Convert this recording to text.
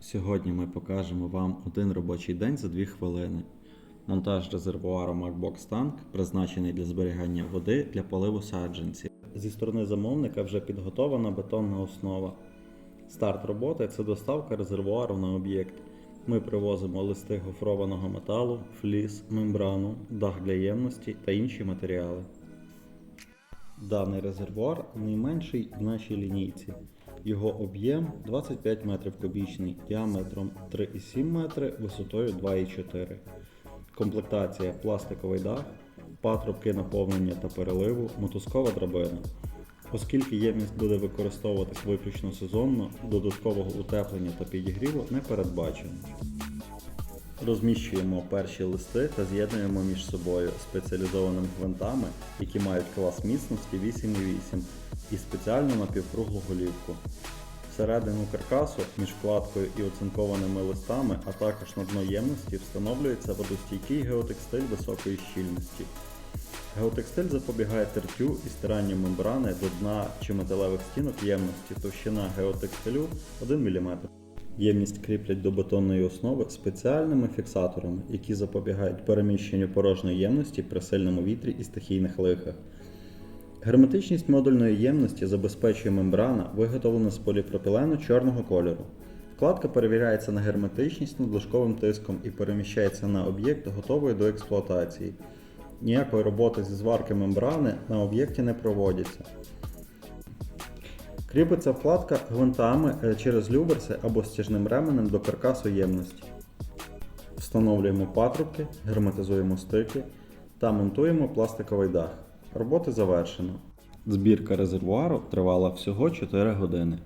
Сьогодні ми покажемо вам один робочий день за 2 хвилини. Монтаж резервуару MacBox Tank призначений для зберігання води для поливу саджанців. Зі сторони замовника вже підготована бетонна основа. Старт роботи це доставка резервуару на об'єкт. Ми привозимо листи гофрованого металу, фліс, мембрану, дах для ємності та інші матеріали. Даний резервуар найменший в нашій лінійці. Його об'єм 25 метрів кубічний, діаметром 3,7 метри, висотою 2,4. Комплектація пластиковий дах, патрубки наповнення та переливу, мотузкова драбина. Оскільки ємність буде використовуватись виключно сезонно, додаткового утеплення та підігріву не передбачено. Розміщуємо перші листи та з'єднуємо між собою спеціалізованими гвинтами, які мають клас міцності 8,8 і спеціальну напівкруглу голівку. Всередину каркасу між вкладкою і оцинкованими листами, а також на дно ємності встановлюється водостійкий геотекстиль високої щільності. Геотекстиль запобігає тертю і стиранню мембрани до дна чи металевих стінок ємності, товщина геотекстилю 1 мм. Ємність кріплять до бетонної основи спеціальними фіксаторами, які запобігають переміщенню порожньої ємності при сильному вітрі і стихійних лихах. Герметичність модульної ємності забезпечує мембрана, виготовлена з поліпропілену чорного кольору. Вкладка перевіряється на герметичність надлишковим тиском і переміщається на об'єкт, готовий до експлуатації. Ніякої роботи зі зварки мембрани на об'єкті не проводяться. Кріпиться вкладка гвинтами е, через люверси або стяжним ременем до каркасу ємності. Встановлюємо патрубки, герметизуємо стики та монтуємо пластиковий дах. Роботи завершено. Збірка резервуару тривала всього 4 години.